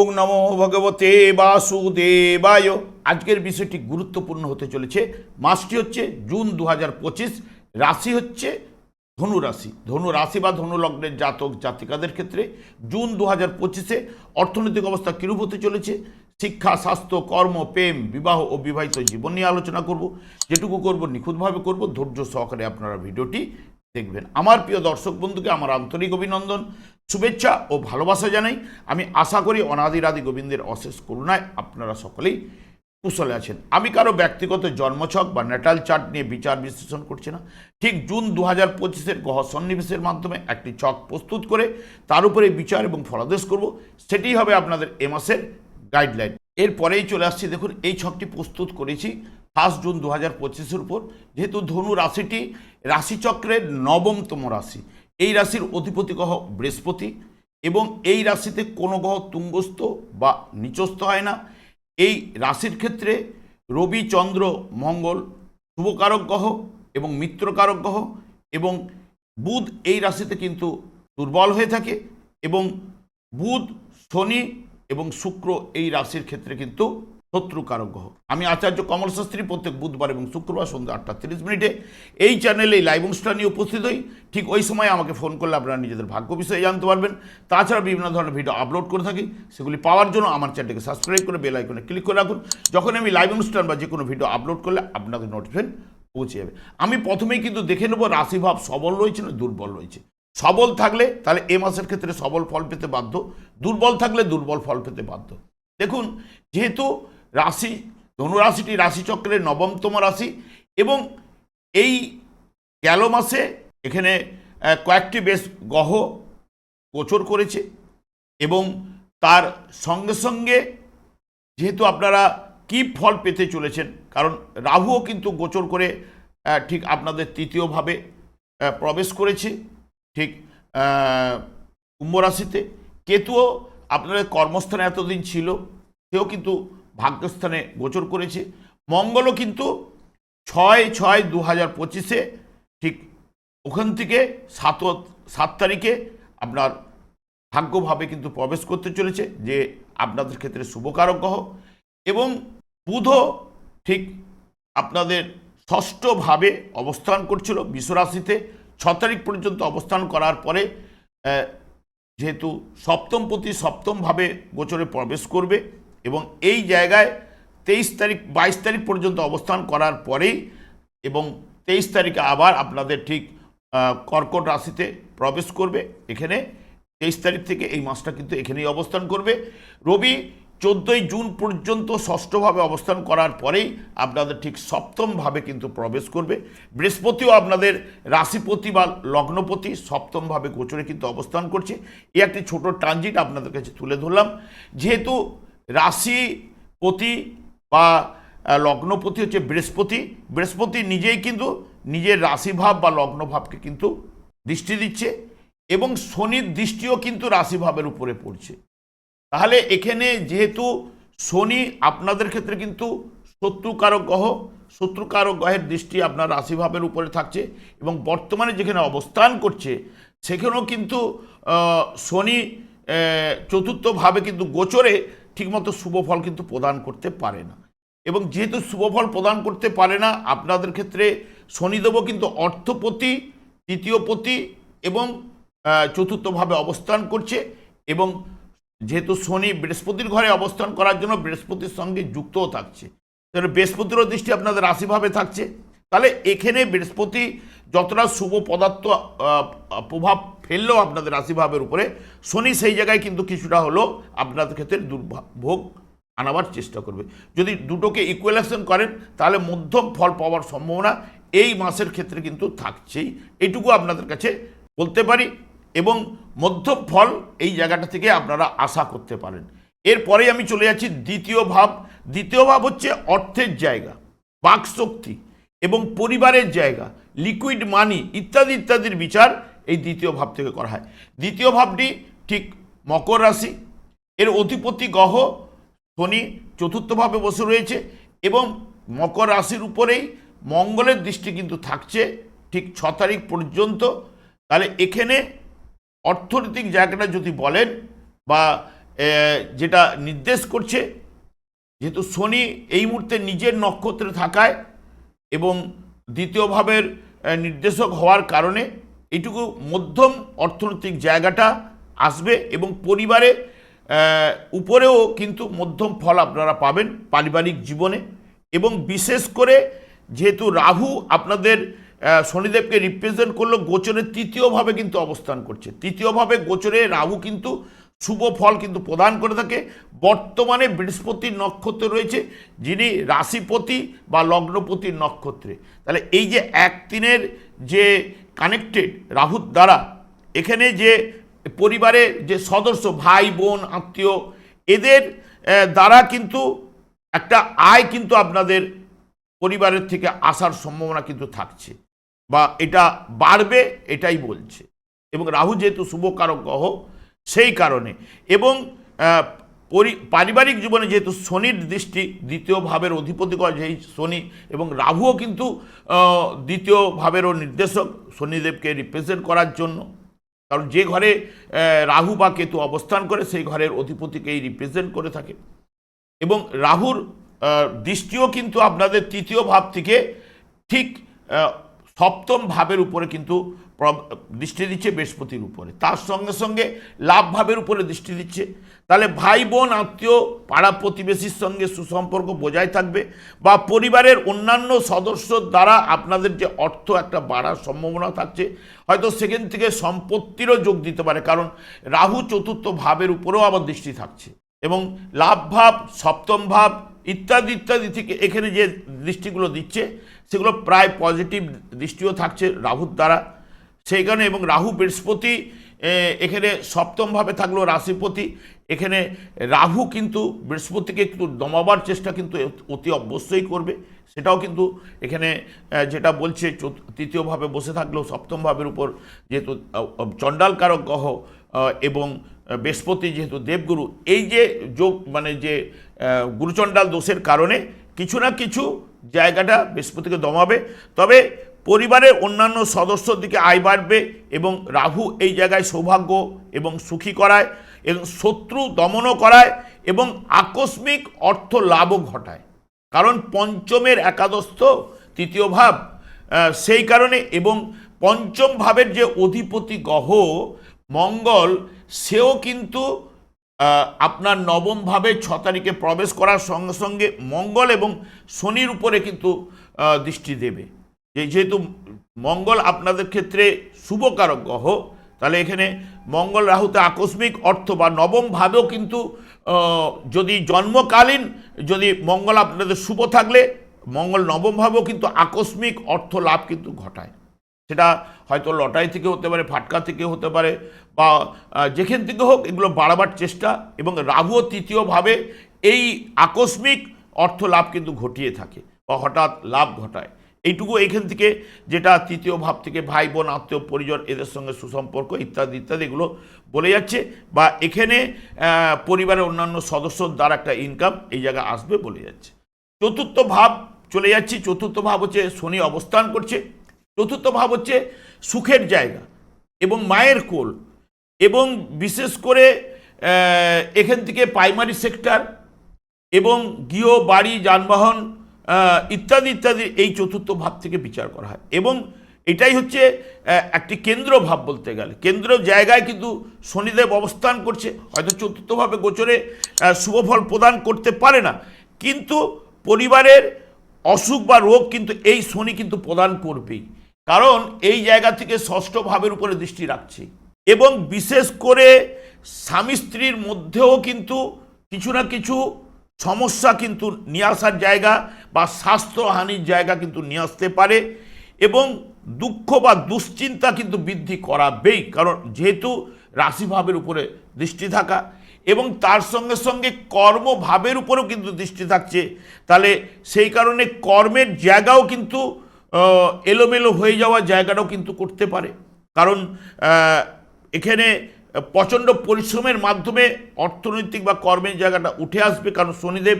ওং নমো ভগবতে বাসুদেবায়। আজকের বিষয়টি গুরুত্বপূর্ণ হতে চলেছে। মাসটি হচ্ছে জুন দু রাশি হচ্ছে ধনু রাশি ধনু রাশি বা ধনু লগ্নের জাতক, জাতিকাদের ক্ষেত্রে জুন দু হাজার পঁচিশে অর্থনৈতিক অবস্থা কিরূপ হতে চলেছে? শিক্ষা, স্বাস্থ্য, কর্ম, প্রেম, বিবাহ ও বিবাহিত জীবন নিয়ে আলোচনা করব। যেটুকু করব, নিখুঁতভাবে করব। ধৈর্য সহকারে আপনারা ভিডিওটি দেখবেন। আমার প্রিয় দর্শক বন্ধুকে আমার আন্তরিক অভিনন্দন। শুভেচ্ছা ও ভালোবাসা জানাই। আমি আশা করি অনাদিরাদি গোবিন্দের অশেষ করুণায় আপনারা সকলেই কুশলে আছেন। আমি কারও ব্যক্তিগত জন্মছক বা নেটাল চার্ট নিয়ে বিচার বিশ্লেষণ করছি না। ঠিক জুন দু হাজার পঁচিশের গ্রহ সন্নিবেশের মাধ্যমে একটি ছক প্রস্তুত করে তার উপরে বিচার এবং ফলাদেশ করব। সেটিই হবে আপনাদের এ মাসের গাইডলাইন এরপরেই চলে আসছি। দেখুন, এই ছকটি প্রস্তুত করেছি ফার্স্ট জুন দু হাজার পঁচিশের উপর। যেহেতু ধনু রাশিটি রাশিচক্রের নবমতম রাশি। এই রাশির অধিপতি গ্রহ বৃহস্পতি এবং এই রাশিতে কোনো গ্রহ তুঙ্গস্থ বা নিচস্থ হয় না। এই রাশির ক্ষেত্রে রবি, চন্দ্র, মঙ্গল শুভকারক গ্রহ এবং মিত্রকারক গ্রহ এবং বুধ এই রাশিতে কিন্তু দুর্বল হয়ে থাকে এবং বুধ, শনি এবং শুক্র এই রাশির ক্ষেত্রে কিন্তু শত্রুকারক গ্রহ। আমি আচার্য কমল শাস্ত্রী প্রত্যেক বুধবার এবং শুক্রবার সন্ধ্যা আটটা তিরিশ মিনিটে এই চ্যানেলে লাইভ অনুষ্ঠান উপস্থিত হই। ঠিক ওই সময় আমাকে ফোন করলে আপনারা নিজেদের ভাগ্য বিষয়ে জানতে পারবেন। তাছাড়া বিভিন্ন ধরনের ভিডিও আপলোড করে থাকি। সেগুলি পাওয়ার জন্য আমার চ্যানেলকে সাবস্ক্রাইব করে বেল আইকনে ক্লিক করে রাখুন। যখন আমি লাইভ অনুষ্ঠান বা যে কোনো ভিডিও আপলোড করলে আপনাদের নোটিফিকেশন পৌঁছে যাবে। আমি প্রথমেই কিন্তু দেখে নেব রাশিভাব সবল রয়েছে না দুর্বল রয়েছে। সবল থাকলে তাহলে এ মাসের ক্ষেত্রে সবল ফল পেতে বাধ্য। দুর্বল থাকলে দুর্বল ফল পেতে বাধ্য। দেখুন, যেহেতু রাশি, ধনুরাশিটি রাশিচক্রের নবমতম রাশি এবং এই গেল মাসে এখানে কয়েকটি বেশ গহ গোচর করেছে এবং তার সঙ্গে সঙ্গে যেহেতু আপনারা কি ফল পেতে চলেছেন, কারণ রাহুও কিন্তু গোচর করে ঠিক আপনাদের তৃতীয়ভাবে প্রবেশ করেছে, ঠিক কুম্ভ রাশিতে। কেতুও আপনাদের কর্মস্থানে এতদিন ছিল, সেও কিন্তু ভাগ্যস্থানে গোচর করেছে। মঙ্গলও কিন্তু ছয় ছয় দু হাজার পঁচিশে ঠিক ওখান থেকে সাত সাত তারিখে আপনার ভাগ্যভাবে কিন্তু প্রবেশ করতে চলেছে যে আপনাদের ক্ষেত্রে শুভকারক গ্রহ এবং বুধও ঠিক আপনাদের ষষ্ঠভাবে অবস্থান করছিল বিশ্বরাশিতে ছ তারিখ পর্যন্ত অবস্থান করার পরে যেহেতু সপ্তম প্রতি সপ্তমভাবে গোচরে প্রবেশ করবে এবং এই জায়গায় তেইশ তারিখ, বাইশ তারিখ পর্যন্ত অবস্থান করার পরেই এবং তেইশ তারিখে আবার আপনাদের ঠিক কর্কট রাশিতে প্রবেশ করবে। এখানে তেইশ তারিখ থেকে এই মাসটা কিন্তু এখানেই অবস্থান করবে। রবি চোদ্দোই জুন পর্যন্ত ষষ্ঠভাবে অবস্থান করার পরেই আপনাদের ঠিক সপ্তমভাবে কিন্তু প্রবেশ করবে। বৃহস্পতিও আপনাদের রাশিপতি বা লগ্নপতি সপ্তমভাবে গোচরে কিন্তু অবস্থান করছে। এই একটি ছোট ট্রানজিট আপনাদের কাছে তুলে ধরলাম। যেহেতু রাশিপতি বা লগ্নপতি হচ্ছে বৃহস্পতি। বৃহস্পতি নিজেই কিন্তু নিজের রাশিভাব বা লগ্নভাবকে কিন্তু দৃষ্টি দিচ্ছে এবং শনির দৃষ্টিও কিন্তু রাশিভাবের উপরে পড়ছে। তাহলে এখানে যেহেতু শনি আপনাদের ক্ষেত্রে কিন্তু শত্রুকারক গ্রহ, শত্রুকারক গ্রহের দৃষ্টি আপনার রাশিভাবের উপরে থাকছে এবং বর্তমানে যেখানে অবস্থান করছে সেখানেও কিন্তু শনি চতুর্থভাবে কিন্তু গোচরে ঠিকমতো শুভ ফল কিন্তু প্রদান করতে পারে না। এবং যেহেতু শুভ ফল প্রদান করতে পারে না, আপনাদের ক্ষেত্রে শনিদেবও কিন্তু অর্থপতি তৃতীয়পতি এবং চতুর্থভাবে অবস্থান করছে এবং যেহেতু শনি বৃহস্পতির ঘরে অবস্থান করার জন্য বৃহস্পতির সঙ্গে যুক্তও থাকছে। তাহলে বৃহস্পতিরও দৃষ্টি আপনাদের রাশিভাবে থাকছে। তাহলে এখানে বৃহস্পতি যতটা শুভ পদার্থ প্রভাব ফেললেও আপনাদের রাশিভাবের উপরে, শনি সেই জায়গায় কিন্তু কিছুটা হলেও আপনাদের ক্ষেত্রে দুর্ভোগ আনাবার চেষ্টা করবে। যদি দুটোকে ইকুয়ালেশন করেন, তাহলে মধ্যম ফল পাওয়ার সম্ভাবনা এই মাসের ক্ষেত্রে কিন্তু থাকছেই। এটুকু আপনাদের কাছে বলতে পারি এবং মধ্যম ফল এই জায়গাটা থেকে আপনারা আশা করতে পারেন। এরপরে আমি চলে যাচ্ছি দ্বিতীয় ভাব। দ্বিতীয় ভাব হচ্ছে অর্থের জায়গা, বাকশক্তি। এবং পরিবারের জায়গা লিকুইড মানি ইত্যাদি ইত্যাদির বিচার এই দ্বিতীয় ভাব থেকে করা হয়। দ্বিতীয় ভাবটি ঠিক মকর রাশি, এর অধিপতি গ্রহ, শনি চতুর্থভাবে বসে রয়েছে এবং মকর রাশির উপরেই মঙ্গলের দৃষ্টি কিন্তু থাকছে ঠিক ছ তারিখ পর্যন্ত। তাহলে এখানে অর্থনৈতিক জায়গাটা যদি বলেন বা যেটা নির্দেশ করছে, যেহেতু শনি এই মুহূর্তে নিজের নক্ষত্রে থাকায় এবং দ্বিতীয় ভাবের নির্দেশক হওয়ার কারণে এটুকু মধ্যম অর্থনৈতিক জায়গাটা আসবে এবং পরিবারে উপরেও কিন্তু মধ্যম ফল আপনারা পাবেন পারিবারিক জীবনে এবং বিশেষ করে যেহেতু রাহু আপনাদের শনিদেবকে রিপ্রেজেন্ট করল, গোচরের তৃতীয়ভাবে কিন্তু অবস্থান করছে। তৃতীয়ভাবে গোচরে রাহু কিন্তু শুভ ফল কিন্তু প্রদান করে থাকে। বর্তমানে বৃহস্পতির নক্ষত্রে রয়েছে, যিনি রাশিপতি বা লগ্নপতির নক্ষত্রে। তাহলে এই যে এক তিনের যে কানেক্টেড রাহুর দ্বারা, এখানে যে পরিবারের যে সদস্য, ভাই, বোন, আত্মীয়, এদের দ্বারা কিন্তু একটা আয় কিন্তু আপনাদের পরিবারের থেকে আসার সম্ভাবনা কিন্তু থাকছে বা এটা বাড়বে এটাই বলছে। এবং রাহু যেহেতু শুভকারক গ্রহ সেই কারণে। এবং পরি, পারিবারিক জীবনে যেহেতু শনির দৃষ্টি দ্বিতীয় ভাবের অধিপতি করে যেই শনি এবং রাহুও কিন্তু দ্বিতীয় ভাবেরও নির্দেশক শনিদেবকে রিপ্রেজেন্ট করার জন্য। কারণ যে ঘরে রাহু বা কেতু অবস্থান করে, সেই ঘরের অধিপতিকেই রিপ্রেজেন্ট করে থাকে। এবং রাহুর দৃষ্টিও কিন্তু আপনাদের তৃতীয় ভাব থেকে ঠিক সপ্তম ভাবের উপরে কিন্তু দৃষ্টি দিচ্ছে বৃহস্পতির উপরে। তার সঙ্গে সঙ্গে লাভ ভাবের উপরে দৃষ্টি দিচ্ছে। তাহলে ভাই বোন, আত্মীয়, পাড়া প্রতিবেশীর সঙ্গে সুসম্পর্ক বজায় থাকবে বা পরিবারের অন্যান্য সদস্যর দ্বারা আপনাদের যে অর্থ একটা বাড়ার সম্ভাবনা থাকছে, হয়তো সেখান থেকে সম্পত্তিরও যোগ দিতে পারে। কারণ রাহু চতুর্থ ভাবের উপরেও আবার দৃষ্টি থাকছে এবং লাভ ভাব, সপ্তম ভাব ইত্যাদি ইত্যাদি থেকে এখানে যে দৃষ্টিগুলো দিচ্ছে, সেগুলো প্রায় পজিটিভ দৃষ্টিও থাকছে রাহুর দ্বারা। সেই কারণে এবং রাহু বৃহস্পতি এখানে সপ্তমভাবে থাকল রাশিপতি। এখানে রাহু কিন্তু বৃহস্পতিকে একটু দমাবার চেষ্টা কিন্তু অতি অবশ্যই করবে। সেটাও কিন্তু এখানে যেটা বলছে তৃতীয়ভাবে বসে থাকলেও সপ্তম ভাবের উপর যেহেতু চণ্ডালকারক গ্রহ এবং বৃহস্পতি যেহেতু দেবগুরু, এই যে যোগ মানে যে গুরুচণ্ডাল দোষের কারণে কিছু না কিছু জায়গাটা বৃহস্পতিকে দমাবে। তবে পরিবারের অন্যান্য সদস্যর দিকে আয় বাড়বে এবং রাহু এই জায়গায় সৌভাগ্য এবং সুখী করায় এবং শত্রু দমনও করায় এবং আকস্মিক অর্থ লাভও ঘটায়। কারণ পঞ্চমের একাদস্থ, তৃতীয় ভাব সেই কারণে এবং পঞ্চম ভাবের যে অধিপতি গ্রহ, মঙ্গল, সেও কিন্তু আপনার নবম ভাবে ছ তারিখে প্রবেশ করার সঙ্গে সঙ্গে মঙ্গল এবং শনির উপরে কিন্তু দৃষ্টি দেবে। যে যেহেতু মঙ্গল আপনাদের ক্ষেত্রে শুভকারক গ্রহ তাহলে এখানে মঙ্গল রাহুতে আকস্মিক অর্থ বা নবম ভাবেও কিন্তু যদি জন্মকালীন, যদি মঙ্গল আপনাদের শুভ থাকলে, মঙ্গল নবম ভাবেও কিন্তু আকস্মিক অর্থ লাভ কিন্তু ঘটায়। সেটা হয়তো লটারি থেকে হতে পারে, ফাটকা থেকে হতে পারে, বা যেখান থেকে হোক এগুলো বাড়াবার চেষ্টা, এবং রাহুও তৃতীয়ভাবে এই আকস্মিক অর্থ লাভ কিন্তু ঘটিয়ে থাকে, বা হঠাৎ লাভ ঘটায়। এইটুকু এখান থেকে যেটা তৃতীয় ভাব থেকে ভাই বোন, আত্মীয় পরিজন এদের সঙ্গে সুসম্পর্ক ইত্যাদি ইত্যাদি এগুলো বলে যাচ্ছে বা এখানে পরিবারের অন্যান্য সদস্যর দ্বারা একটা ইনকাম এই জায়গায় আসবে বলে যাচ্ছে। চতুর্থ ভাব চলে যাচ্ছি, চতুর্থ ভাব হচ্ছে শনি অবস্থান করছে, চতুর্থ ভাব হচ্ছে সুখের জায়গা এবং মায়ের কোল এবং বিশেষ করে এখান থেকে প্রাইমারি সেক্টর এবং গৃহ, বাড়ি, যানবাহন ইত্যাদি ইত্যাদি, এই চতুর্থ ভাব থেকে বিচার করা হয়। এবং এটাই হচ্ছে একটি কেন্দ্র ভাব বলতে গেলে। কেন্দ্র জায়গায় কিন্তু শনিদেব অবস্থান করছে, হয়তো চতুর্থভাবে গোচরে শুভফল প্রদান করতে পারে না। কিন্তু পরিবারের অসুখ বা রোগ কিন্তু এই শনি কিন্তু প্রদান করবেই। কারণ এই জায়গা থেকে ষষ্ঠ ভাবের উপরে দৃষ্টি রাখছে। এবং বিশেষ করে স্বামী স্ত্রীর মধ্যেও কিন্তু কিছু না কিছু সমস্যা কিন্তু নিয়ে আসার জায়গা বা স্বাস্থ্যহানির জায়গা কিন্তু নিয়ে আসতে পারে এবং দুঃখ বা দুশ্চিন্তা কিন্তু বৃদ্ধি করাবেই, কারণ যেহেতু রাশিভাবের উপরে দৃষ্টি থাকা এবং তার সঙ্গে সঙ্গে কর্মভাবের উপরেও কিন্তু দৃষ্টি থাকছে, তাহলে সেই কারণে কর্মের জায়গাও কিন্তু এলোমেলো হয়ে যাওয়া জায়গাটাও কিন্তু করতে পারে। কারণ এখানে প্রচণ্ড পরিশ্রমের মাধ্যমে অর্থনৈতিক বা কর্মের জায়গাটা উঠে আসবে, কারণ শনিদেব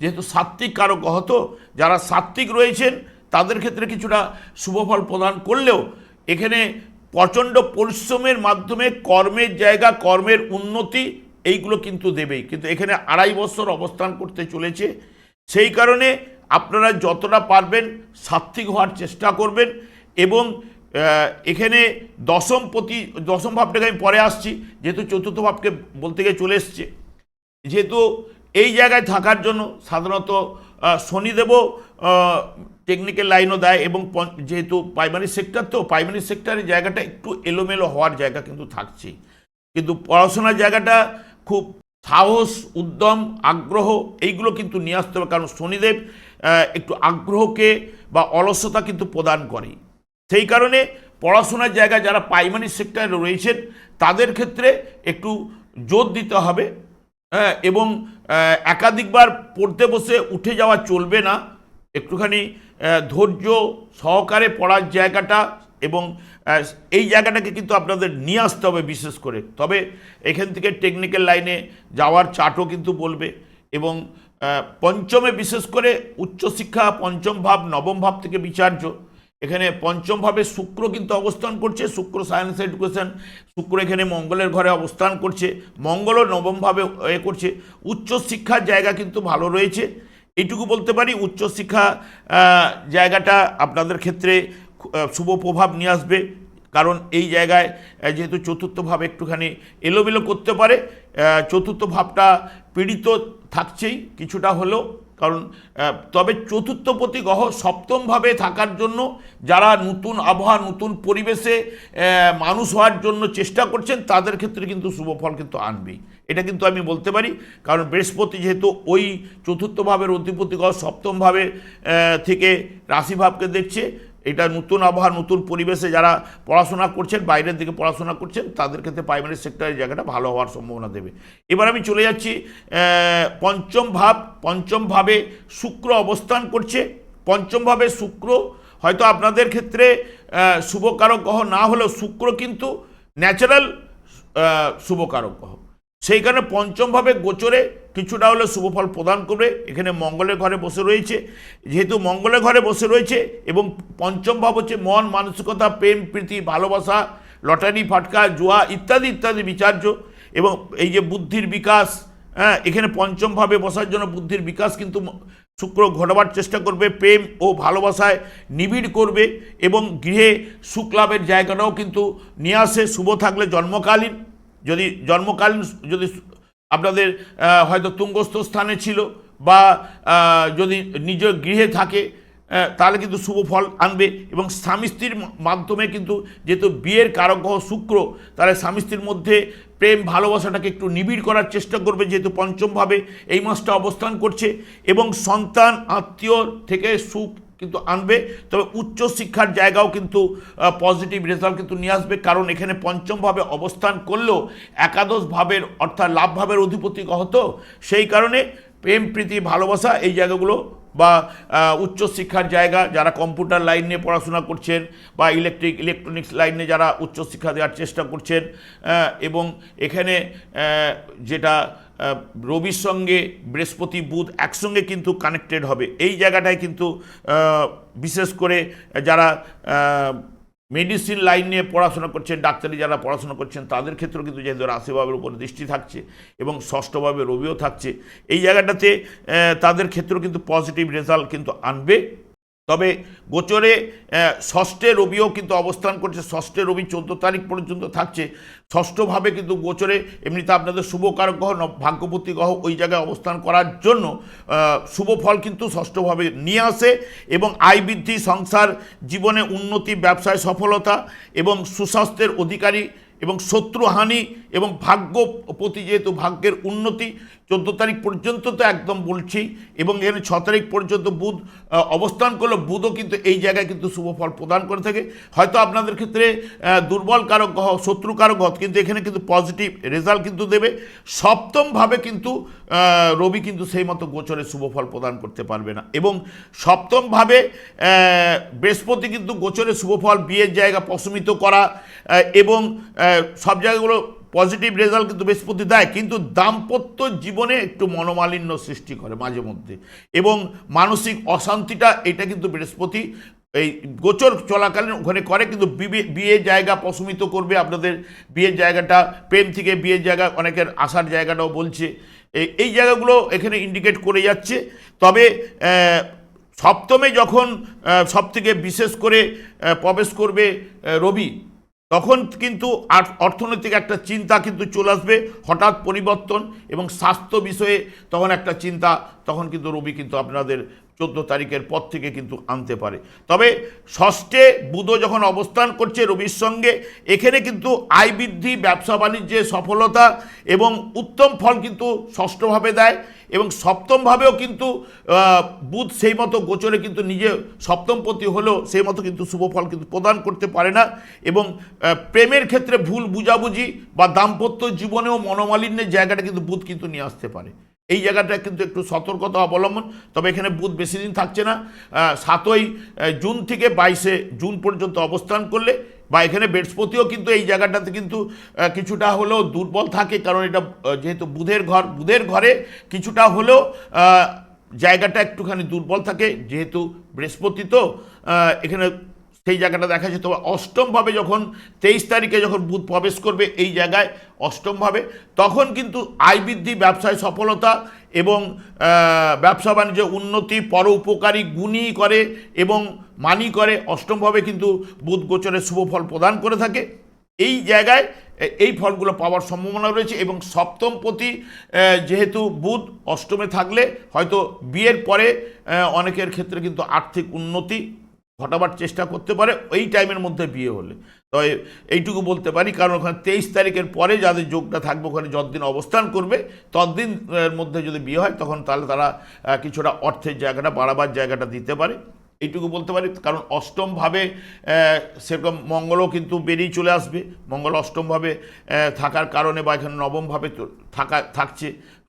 যেহেতু সাত্ত্বিক কারক হত যারা সাত্ত্বিক রয়েছেন, তাদের ক্ষেত্রে কিছুটা শুভফল প্রদান করলেও এখানে প্রচণ্ড পরিশ্রমের মাধ্যমে কর্মের জায়গা, কর্মের উন্নতি, এইগুলো কিন্তু দেবেই। কিন্তু এখানে আড়াই বছর অবস্থান করতে চলেছে। সেই কারণে আপনারা যতটা পারবেন সাত্বিক হওয়ার চেষ্টা করবেন এবং এখানে দশম প্রতি, দশম ভাবটাকে আমি পরে আসছি, যেহেতু চতুর্থ ভাবকে বলতে গিয়ে চলে এসছে। যেহেতু এই জায়গায় থাকার জন্য সাধারণত শনিদেবও টেকনিক্যাল লাইনও দেয় এবং যেহেতু প্রাইমারি সেক্টর তো প্রাইমারি সেক্টরের জায়গাটা একটু এলোমেলো হওয়ার জায়গা কিন্তু থাকছেই কিন্তু পড়াশোনার জায়গাটা খুব সাহস, উদ্যম, আগ্রহ, এইগুলো কিন্তু নিয়ে আসতে হবে, কারণ শনিদেব একটু আগ্রহকে বা অলসতা কিন্তু প্রদান করে। সেই কারণে পড়াশোনার জায়গায় যারা প্রাইমারি সেক্টরে রয়েছেন, তাদের ক্ষেত্রে একটু জোর দিতে হবে। হ্যাঁ এবং একাধিকবার পড়তে বসে উঠে যাওয়া চলবে না। একটুখানি ধৈর্য সহকারে পড়ার জায়গাটা এবং এই জায়গাটাকে কিন্তু আপনাদের নিয়ে আসতে হবে বিশেষ করে। তবে এখান থেকে টেকনিক্যাল লাইনে যাওয়ার চাটও কিন্তু বলবে এবং পঞ্চমে বিশেষ করে উচ্চশিক্ষা পঞ্চম ভাব, নবম ভাব থেকে বিচার্য। এখানে পঞ্চম ভাবে শুক্র কিন্তু অবস্থান করছে, শুক্র সায়েন্স এডুকেশন শুক্র এখানে মঙ্গলের ঘরে অবস্থান করছে মঙ্গলও নবম ভাবে এ করছে। উচ্চশিক্ষার জায়গা কিন্তু ভালো রয়েছে। এইটুকু বলতে পারি, উচ্চশিক্ষা জায়গাটা আপনাদের ক্ষেত্রে শুভ প্রভাব নিয়ে আসবে। কারণ এই জায়গায় যেহেতু চতুর্থ ভাব একটুখানি এলোমেলো করতে পারে চতুর্থ ভাবটা পীড়িত থাকছেই, কিছুটা হলেও। কারণ তবে চতুর্থ প্রতি গ্রহ সপ্তমভাবে থাকার জন্য যারা নতুন আবহাওয়া, নতুন পরিবেশে মানুষ হওয়ার জন্য চেষ্টা করছেন, তাদের ক্ষেত্রে কিন্তু শুভ ফল কিন্তু আনবেই। এটা কিন্তু আমি বলতে পারি, কারণ বৃহস্পতি যেহেতু ওই চতুর্থভাবের অধিপতি গ্রহ সপ্তমভাবে থেকে রাশিভাবকে দেখছে এটা নতুন আবহাওয়া, নতুন পরিবেশে যারা পড়াশোনা করছেন, বাইরের দিকে পড়াশোনা করছেন, তাদের ক্ষেত্রে প্রাইমারি সেক্টরের জায়গাটা ভালো হওয়ার সম্ভাবনা দেবে। এবার আমি চলে যাচ্ছি পঞ্চম ভাব, পঞ্চম ভাবে শুক্র অবস্থান করছে। পঞ্চম ভাবে শুক্র, হয়তো আপনাদের ক্ষেত্রে শুভকারক গ্রহ না হলেও শুক্র কিন্তু ন্যাচারাল শুভকারক গ্রহ। সেই কারণে পঞ্চমভাবে গোচরে কিছুটা হলে শুভফল প্রদান করবে। এখানে মঙ্গলের ঘরে বসে রয়েছে। যেহেতু মঙ্গলের ঘরে বসে রয়েছে এবং পঞ্চম ভাব হচ্ছে মন, মানসিকতা, প্রেম, প্রীতি, ভালোবাসা, লটারি, ফাটকা, জুয়া ইত্যাদি ইত্যাদি বিচার্য এবং এই যে বুদ্ধির বিকাশ হ্যাঁ এখানে পঞ্চমভাবে বসার জন্য বুদ্ধির বিকাশ কিন্তু শুক্র ঘটাবার চেষ্টা করবে। প্রেম ও ভালোবাসায় নিবিড় করবে এবং গৃহে সুখ লাভের জায়গাটাও কিন্তু নিয়ে আসে। শুভ থাকলে জন্মকালীন যদি জন্মকালীন যদি আপনাদের হয়তো তুঙ্গস্থ স্থানে ছিল বা যদি নিজ গৃহে থাকে তাহলে কিন্তু শুভ ফল আনবে এবং স্বামী স্ত্রীর মাধ্যমে কিন্তু যেহেতু বিয়ের কারক গ্রহ শুক্র, তাহলে স্বামী স্ত্রীর মধ্যে প্রেম ভালোবাসাটাকে একটু নিবিড় করার চেষ্টা করবে যেহেতু পঞ্চমভাবে এই মাসটা অবস্থান করছে এবং সন্তান আত্মীয় থেকে সুখ কিন্তু আনবে, তবে উচ্চ শিক্ষার জায়গাও কিন্তু পজিটিভ রেজাল্ট কিন্তু নিয়ে আসবে। কারণ এখানে পঞ্চমভাবে অবস্থান করলেও একাদশ ভাবের অর্থাৎ লাভভাবের অধিপতি গ্রহ তো সেই কারণে প্রেম, প্রীতি, ভালোবাসা এই জায়গাগুলো বা উচ্চশিক্ষার জায়গা যারা কম্পিউটার লাইন নিয়ে পড়াশোনা করছেন বা ইলেকট্রিক ইলেকট্রনিক্স লাইনে যারা উচ্চশিক্ষা দেওয়ার চেষ্টা করছেন এবং এখানে যেটা রবির সঙ্গে বৃহস্পতি বুধ একসঙ্গে কিন্তু কানেক্টেড হবে। এই জায়গাটায় কিন্তু বিশেষ করে যারা মেডিসিন লাইন নিয়ে পড়াশোনা করছেন, ডাক্তারি যারা পড়াশোনা করছেন, তাদের ক্ষেত্রেও কিন্তু যেহেতু রাশিভাবের উপর দৃষ্টি থাকছে এবং ষষ্ঠভাবে রবিও থাকছে, এই জায়গাটাতে তাদের ক্ষেত্রেও কিন্তু পজিটিভ রেজাল্ট কিন্তু আনবে। তবে গোচরে ষষ্ঠে রবিও কিন্তু অবস্থান করছে। ষষ্ঠে রবি চোদ্দ তারিখ পর্যন্ত থাকছে। ষষ্ঠভাবে কিন্তু গোচরে এমনিতে আপনাদের শুভকারক গ্রহ ভাগ্যপতি গ্রহ ওই জায়গায় অবস্থান করার জন্য শুভ ফল কিন্তু ষষ্ঠভাবে নিয়ে আসে এবং আয় বৃদ্ধি, সংসার জীবনে উন্নতি, ব্যবসায় সফলতা এবং সুস্বাস্থ্যের অধিকারী এবং শত্রুহানি এবং ভাগ্য প্রতি যেহেতু ভাগ্যের উন্নতি, চোদ্দ তারিখ পর্যন্ত তো একদম বলছি, এবং এখানে ছ তারিখ পর্যন্ত বুধ অবস্থান করলে বুধও কিন্তু এই জায়গায় কিন্তু শুভ ফল প্রদান করে থাকে। হয়তো আপনাদের ক্ষেত্রে দুর্বল কারক গ্রহ শত্রু কারক গ্রহ কিন্তু এখানে কিন্তু পজিটিভ রেজাল্ট কিন্তু দেবে। সপ্তমভাবে কিন্তু রবি কিন্তু সেই মতো গোচরে শুভ ফল প্রদান করতে পারবে না। এবং সপ্তমভাবে বৃহস্পতি কিন্তু গোচরে শুভ ফল বিয়ের জায়গা প্রশমিত করা এবং সব জায়গাগুলো পজিটিভ রেজাল্ট কিন্তু বৃহস্পতি দেয়, কিন্তু দাম্পত্য জীবনে একটু মনোমালিন্য সৃষ্টি করে মাঝে মধ্যে। এবং মানসিক অশান্তিটা এটা কিন্তু বৃহস্পতি এই গোচর চলাকালীন ওখানে করে, কিন্তু বিয়ের জায়গা প্রশমিত করবে আপনাদের। বিয়ের জায়গাটা, প্রেম থেকে বিয়ের জায়গা, অনেকের আসার জায়গাটাও বলছে। এই এই জায়গাগুলো এখানে ইন্ডিকেট করে যাচ্ছে। তবে সপ্তমে যখন সব থেকে বিশেষ করে প্রবেশ করবে রবি তখন কিন্তু আর অর্থনৈতিক একটা চিন্তা কিন্তু চলে আসবে, হঠাৎ পরিবর্তন এবং স্বাস্থ্য বিষয়ে তখন একটা চিন্তা, তখন কিন্তু রবি কিন্তু আপনাদের চোদ্দ তারিখের পর থেকে কিন্তু আনতে পারে। তবে ষষ্ঠে বুধ যখন অবস্থান করছে রবির সঙ্গে, এখানে কিন্তু আয় বৃদ্ধি, ব্যবসা বাণিজ্যে সফলতা এবং উত্তম ফল কিন্তু ষষ্ঠভাবে দেয় এবং সপ্তমভাবেও কিন্তু বুধ সেই মতো গোচরে কিন্তু নিজে সপ্তমপতি হলেও সেই মতো কিন্তু শুভ ফল কিন্তু প্রদান করতে পারে না এবং প্রেমের ক্ষেত্রে ভুল বুঝাবুঝি বা দাম্পত্য জীবনেও মনোমালিন্যের জায়গাটা কিন্তু বুধ কিন্তু নিয়ে আসতে পারে। এই জায়গাটা কিন্তু একটু সতর্কতা অবলম্বন। তবে এখানে বুধ বেশি দিন থাকছে না। সাতই জুন থেকে বাইশে জুন পর্যন্ত অবস্থান করলে বা এখানে বৃহস্পতিও কিন্তু এই জায়গাটাতে কিন্তু কিছুটা হলেও দুর্বল থাকে। কারণ এটা যেহেতু বুধের ঘর, বুধের ঘরে কিছুটা হলেও জায়গাটা একটুখানি দুর্বল থাকে। যেহেতু বৃহস্পতি তো এখানে সেই জায়গাটা দেখা যেত অষ্টমভাবে যখন তেইশ তারিখে যখন বুধ প্রবেশ করবে এই জায়গায়, অষ্টমভাবে, তখন কিন্তু আয় বৃদ্ধি, ব্যবসায় সফলতা এবং ব্যবসা বাণিজ্যে উন্নতি, পর উপকারী গুণী করে এবং মানি করে অষ্টমভাবে কিন্তু বুধ গোচরের শুভ ফল প্রদান করে থাকে। এই জায়গায় এই ফলগুলো পাওয়ার সম্ভাবনা রয়েছে এবং সপ্তম প্রতি যেহেতু বুধ অষ্টমে থাকলে হয়তো বিয়ের পরে অনেকের ক্ষেত্রে কিন্তু আর্থিক উন্নতি ঘটাবার চেষ্টা করতে পারে, ওই টাইমের মধ্যে বিয়ে হলে। তবে এইটুকু বলতে পারি, কারণ ওখানে তেইশ তারিখের পরে যাদের যোগটা থাকবে, ওখানে যতদিন অবস্থান করবে, ততদিন মধ্যে যদি বিয়ে হয়, তখন তাহলে তারা কিছুটা অর্থের জায়গাটা, বাড়াবার জায়গাটা দিতে পারে। এইটুকু বলতে পারি, কারণ অষ্টমভাবে সেরকম মঙ্গলও কিন্তু বেরিয়ে চলে আসবে। মঙ্গল অষ্টমভাবে থাকার কারণে বা এখানে নবমভাবে থাকা, থাকছে।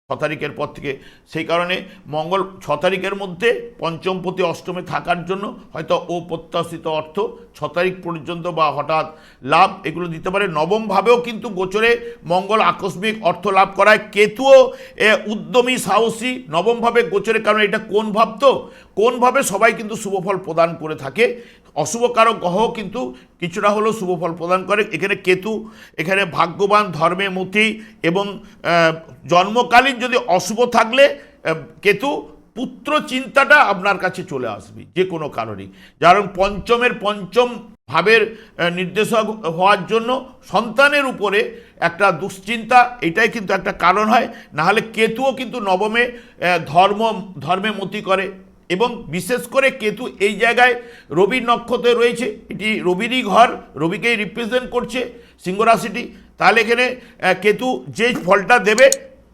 ছ তারিখের পর থেকে। সেই কারণে মঙ্গল ছ তারিখের মধ্যে পঞ্চমপতি অষ্টমে থাকার জন্য হয়তো অপ্রত্যাশিত অর্থ ছ তারিখ পর্যন্ত বা হঠাৎ লাভ এগুলো দিতে পারে। নবমভাবেও কিন্তু গোচরে মঙ্গল আকস্মিক অর্থ লাভ করায় কেতুও উদ্যমী সাহসী। নবমভাবে গোচরে, কারণ এটা কোন ভাব তো? কোনভাবে সবাই কিন্তু শুভফল প্রদান করে থাকে। অশুভকারক গ্রহ কিন্তু কিছুটা হলেও শুভফল প্রদান করে। এখানে কেতু, এখানে ভাগ্যবান ধর্মে মতি এবং জন্মকালীন যদি অশুভ থাকলে কেতু পুত্র চিন্তাটা আপনার কাছে চলে আসবে, যে কোনো কারণেই। কারণ পঞ্চমের পঞ্চম ভাবের নির্দেশক হওয়ার জন্য সন্তানের উপরে একটা দুশ্চিন্তা, এটাই কিন্তু একটা কারণ হয়। নাহলে কেতুও কিন্তু নবমে ধর্ম, ধর্মে মতি করে। এবং বিশেষ করে কেতু এই জায়গায় রবির নক্ষত্রে রয়েছে। এটি রবিরই ঘর, রবিকেই রিপ্রেজেন্ট করছে সিংহ রাশিটি তাহলে এখানে কেতু যে ফলটা দেবে,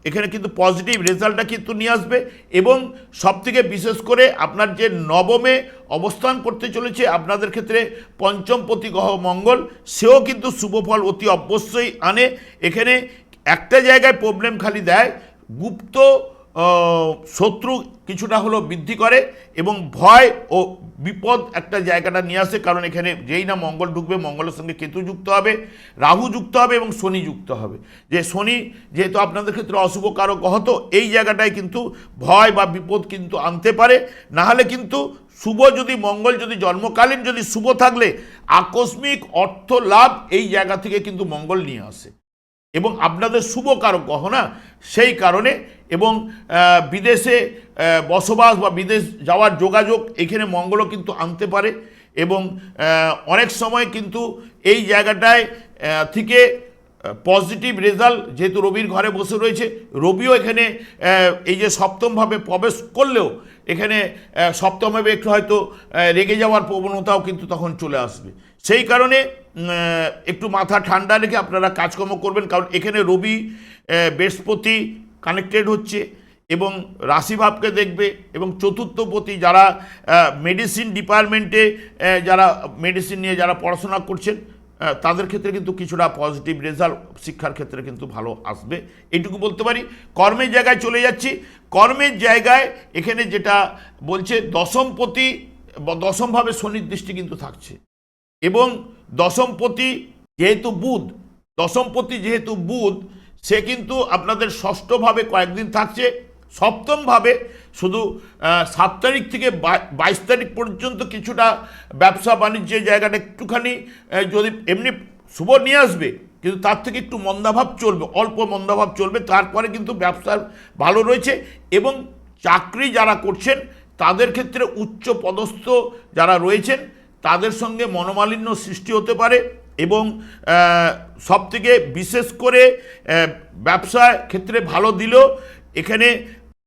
এখানে কিন্তু পজিটিভ রেজাল্টটা কিন্তু নিয়ে আসবে এবং সবথেকে বিশেষ করে আপনার যে নবমে অবস্থান করতে চলেছে, আপনাদের ক্ষেত্রে পঞ্চম প্রতি গ্রহ মঙ্গল, সেও কিন্তু শুভ ফল অতি অবশ্যই আনে। এখানে একটা জায়গায় প্রবলেম খালি দেয়, গুপ্ত শত্রু কিছুটা হলো বৃদ্ধি করে এবং ভয় ও বিপদ একটা জায়গাটা নিয়ে আসে, কারণ এখানে যেই না মঙ্গল ঢুকবে, মঙ্গলের সঙ্গে কেতু যুক্ত হবে, রাহু যুক্ত হবে এবং শনি যুক্ত হবে। যে শনি যেহেতু আপনাদের ক্ষেত্রে অশুভ কারক হতো এই জায়গাটায় কিন্তু ভয় বা বিপদ কিন্তু আনতে পারে। না হলে কিন্তু শুভ যদি, মঙ্গল যদি, জন্মকালীন যদি শুভ থাকলে, আকস্মিক অর্থ লাভ এই জায়গা থেকে কিন্তু মঙ্গল নিয়ে আসে। এবং আপনাদের শুভ কারক গহনা সেই কারণে এবং বিদেশে বসবাস বা বিদেশ যাওয়ার যোগাযোগ এখানে মঙ্গলও কিন্তু আনতে পারে এবং অনেক সময় কিন্তু এই জায়গাটায় থেকে পজিটিভ রেজাল্ট যেহেতু রবির ঘরে বসে রয়েছে, রবিও এখানে এই যে সপ্তমভাবে প্রবেশ করলেও এখানে সপ্তমভাবে একটু হয়তো রেগে যাওয়ার প্রবণতাও কিন্তু তখন চলে আসবে। সেই কারণে একটু মাথা ঠান্ডা রেখে আপনারা কাজকর্ম করবেন, কারণ এখানে রবি বৃহস্পতি কানেক্টেড হচ্ছে এবং রাশিভাবকে দেখবে এবং চতুর্থপতি যারা মেডিসিন ডিপার্টমেন্টে যারা মেডিসিন নিয়ে যারা পড়াশোনা করছেন তাদের ক্ষেত্রে কিন্তু কিছুটা পজিটিভ রেজাল্ট শিক্ষার ক্ষেত্রে কিন্তু ভালো আসবে। এইটুকু বলতে পারি, কর্মের জায়গায় চলে যাচ্ছি। কর্মের জায়গায় এখানে যেটা বলছে, দশমপতি দশমভাবে শনির দৃষ্টি কিন্তু থাকছে। এবং দশমপতি যেহেতু বুধ দশমপতি যেহেতু বুধ, সে কিন্তু আপনাদের ষষ্ঠভাবে কয়েকদিন থাকছে। সপ্তমভাবে শুধু সাত তারিখ থেকে বাইশ তারিখ পর্যন্ত কিছুটা ব্যবসা বাণিজ্যের জায়গাটা একটুখানি যদি এমনি শুভ নিয়ে আসবে, কিন্তু তার থেকে একটু মন্দাভাব চলবে, অল্প মন্দাভাব চলবে, তারপরে কিন্তু ব্যবসার ভালো রয়েছে এবং চাকরি যারা করছেন, তাদের ক্ষেত্রে উচ্চ পদস্থ যারা রয়েছেন তাদের সঙ্গে মনোমালিন্য সৃষ্টি হতে পারে এবং সব থেকে বিশেষ করে আহ, ব্যবসার ক্ষেত্রে ভালো দিলেও এখানে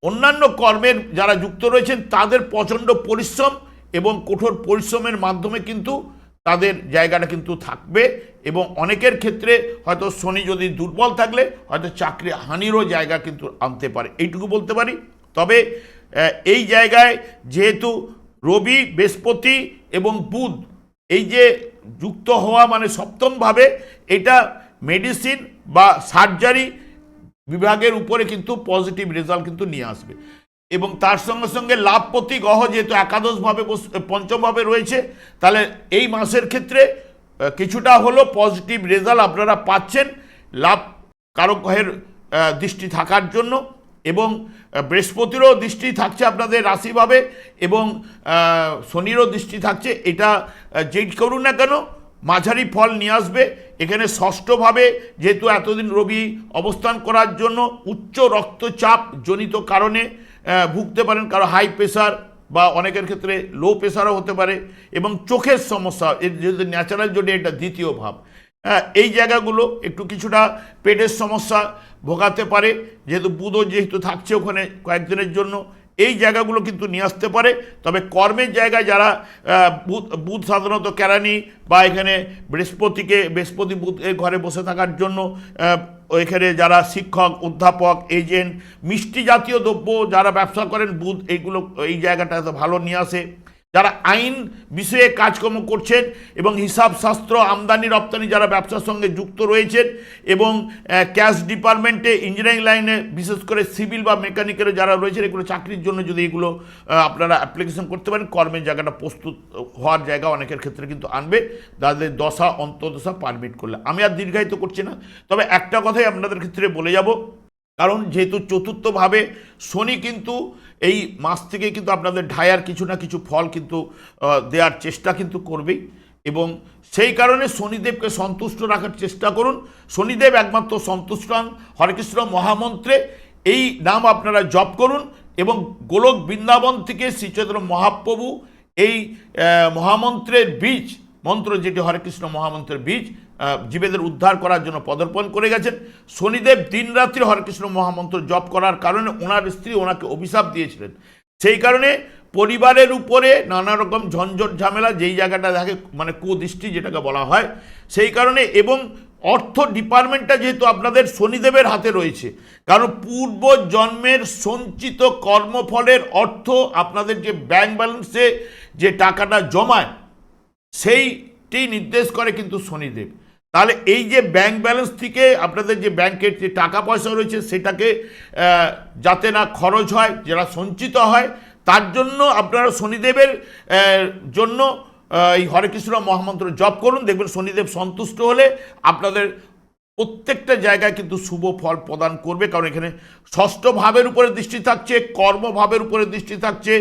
অন্যান্য কর্মের যারা যুক্ত রয়েছেন তাদের প্রচণ্ড পরিশ্রম এবং কঠোর পরিশ্রমের মাধ্যমে কিন্তু তাদের জায়গাটা কিন্তু থাকবে এবং অনেকের ক্ষেত্রে হয়তো শনি যদি দুর্বল থাকলে হয়তো চাকরি হানিরও জায়গা কিন্তু আনতে পারে। এইটুকু বলতে পারি। তবে এই জায়গায় যেহেতু রবি বৃহস্পতি এবং বুধ, এই যে যুক্ত হওয়া মানে সপ্তমভাবে, এটা মেডিসিন বা সার্জারি বিভাগের উপরে কিন্তু পজিটিভ রেজাল্ট কিন্তু নিয়ে আসবে। এবং তার সঙ্গে সঙ্গে লাভপতি গ্রহ যেহেতু একাদশভাবে পঞ্চমভাবে রয়েছে, তাহলে এই মাসের ক্ষেত্রে কিছুটা হলো পজিটিভ রেজাল্ট আপনারা পাচ্ছেন, লাভ কারক গ্রহের দৃষ্টি থাকার জন্য। এবং বৃহস্পতিরও দৃষ্টি থাকছে আপনাদের রাশিভাবে এবং শনিরও দৃষ্টি থাকছে। এটা যেই করুন না কেন, মাঝারি ফল নিয়ে আসবে। এখানে ষষ্ঠভাবে যেহেতু এতদিন রবি অবস্থান করার জন্য উচ্চ রক্তচাপ জনিত কারণে ভুগতে পারেন। কারও হাই প্রেশার বা অনেকের ক্ষেত্রে লো প্রেশারও হতে পারে এবং চোখের সমস্যা, এর যেহেতু ন্যাচারাল জোডে এটা দ্বিতীয় ভাব। এই জায়গাগুলো একটু কিছুটা পেটের সমস্যা ভোগাতে পারে, যেহেতু বুধও যেহেতু থাকছে ওখানে কয়েকদিনের জন্য, এই জায়গাগুলো কিন্তু নিয়ে আসতে পারে। তবে কর্মের জায়গায় যারা বুধ সাধারণত কেরানি বা এখানে বৃহস্পতিকে, বৃহস্পতি বুধ ঘরে বসে থাকার জন্য এখানে যারা শিক্ষক, অধ্যাপক, এজেন্ট, মিষ্টি জাতীয় দ্রব্য যারা ব্যবসা করেন, বুধ এইগুলো, এই জায়গাটা ভালো নিয়ে আসে। যারা আইন বিষয়ে কাজকর্ম করছেন এবং হিসাব শাস্ত্র, আমদানি, রপ্তানি যারা ব্যবসার সঙ্গে যুক্ত রয়েছেন এবং ক্যাশ ডিপার্টমেন্টে, ইঞ্জিনিয়ারিং লাইনে, বিশেষ করে সিভিল বা মেকানিক্যালে যারা রয়েছেন, এগুলো চাকরির জন্য যদি এগুলো আপনারা অ্যাপ্লিকেশন করতে পারেন, কর্মের জায়গাটা প্রস্তুত হওয়ার জায়গা অনেকের ক্ষেত্রে কিন্তু আনবে। তাদের দশা অন্তদশা পারমিট করলে। আমি আর দীর্ঘায়িত করছি না। তবে একটা কথাই আপনাদের ক্ষেত্রে বলে যাব। কারণ যেহেতু চতুর্থভাবে শনি কিন্তু এই মাস থেকে কিন্তু আপনাদের ঢায়ার কিছু না কিছু ফল কিন্তু দেওয়ার চেষ্টা কিন্তু করবেই। এবং সেই কারণে শনিদেবকে সন্তুষ্ট রাখার চেষ্টা করুন। শনিদেব একমাত্র সন্তুষ্ট হন হরেকৃষ্ণ মহামন্ত্রে। এই নাম আপনারা জপ করুন এবং গোলক বৃন্দাবন থেকে শ্রীচৈতন্য মহাপ্রভু এই মহামন্ত্রের বীজ, মন্ত্র যেটি হরেকৃষ্ণ মহামন্ত্রের বীজ জীবেদের উদ্ধার করার জন্য পদর্পণ করে গেছেন। শনিদেব দিনরাত্রি হরেকৃষ্ণ মহামন্ত্র জপ করার কারণে ওনার স্ত্রী ওনাকে অভিশাপ দিয়েছিলেন। সেই কারণে পরিবারের উপরে নানা রকম ঝঞ্ঝট ঝামেলা, যেই জায়গাটা দেখে মানে কুদৃষ্টি যেটাকে বলা হয়, সেই কারণে এবং অর্থ ডিপার্টমেন্টটা যেহেতু আপনাদের শনিদেবের হাতে রয়েছে, কারণ পূর্ব জন্মের সঞ্চিত কর্মফলের অর্থ আপনাদের যে ব্যাংক ব্যালেন্সে যে টাকাটা জমায়, সেইটি নির্দেশ করে কিন্তু শনিদেব। তাহলে এই যে ব্যাংক ব্যালেন্স থেকে আপনাদের যে ব্যাংকের যে টাকা পয়সা রয়েছে, সেটাকে যাতে না খরচ হয়, যারা সঞ্চিত হয়, তার জন্য আপনারা শনিদেবের জন্য এই হরে কৃষ্ণ মহামন্ত্র জপ করুন। দেখবেন শনিদেব সন্তুষ্ট হলে আপনাদের প্রত্যেকটা জায়গায় কিন্তু শুভ ফল প্রদান করবে, কারণ এখানে ষষ্ঠ ভাবের উপরে দৃষ্টি থাকছে কর্মভাবের উপরে দৃষ্টি থাকছে,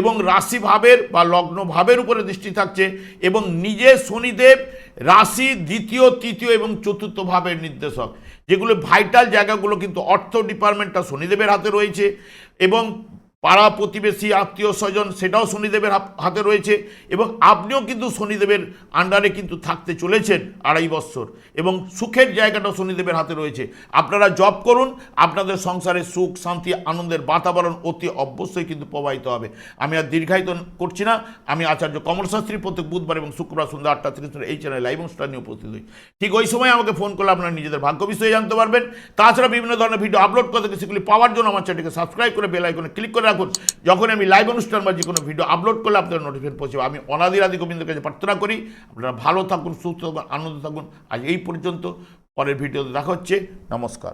এবং রাশি ভাবের বা লগ্ন ভাবের উপরে দৃষ্টি থাকছে, এবং নিজে শনিদেব, রাশি, দ্বিতীয়, তৃতীয় এবং চতুর্থ ভাবের নির্দেশক। যেগুলো ভাইটাল জায়গাগুলো কিন্তু অর্থ ডিপার্টমেন্টটা শনিদেবের হাতে রয়েছে, এবং পাড়া প্রতিবেশী, আত্মীয় স্বজন, সেটাও শনিদেবের হাত- রয়েছে এবং আপনিও কিন্তু শনিদেবের আন্ডারে কিন্তু থাকতে চলেছেন আড়াই বৎসর এবং সুখের জায়গাটাও শনিদেবের হাতে রয়েছে। আপনারা জব করুন, আপনাদের সংসারে সুখ, শান্তি, আনন্দের বাতাবরণ অতি অবশ্যই কিন্তু প্রবাহিত হবে। আমি আর দীর্ঘায়িত করছি না, আমি আচার্য কমল শাস্ত্রী প্রত্যেক বুধবার এবং শুক্রবার সন্ধ্যা আটটা তিরিশ এই চ্যানেল লাইভ অনুষ্ঠান নিয়ে উপস্থিত হই। ঠিক ওই সময় আমাকে ফোন করলে আপনারা নিজেদের ভাগ্য বিষয়ে জানতে পারবেন। তাছাড়া বিভিন্ন ধরনের ভিডিও আপলোড করতে গেলে সেগুলি পাওয়ার জন্য আমার চ্যানেলকে সাবস্ক্রাইব করে বেল আইকনে ক্লিক করে রাখুন যখন আমি লাইভ অনুষ্ঠান বা যে কোনো ভিডিও আপলোড করলে আপনারা নোটিফিকেশন পৌঁছবে। আমি অনাদিরাদি গোবিন্দের কাছে প্রার্থনা করি, আপনারা ভালো থাকুন, সুস্থ থাকুন, আনন্দ থাকুন। আজ এই পর্যন্ত, পরের ভিডিওতে দেখা হচ্ছে। নমস্কার।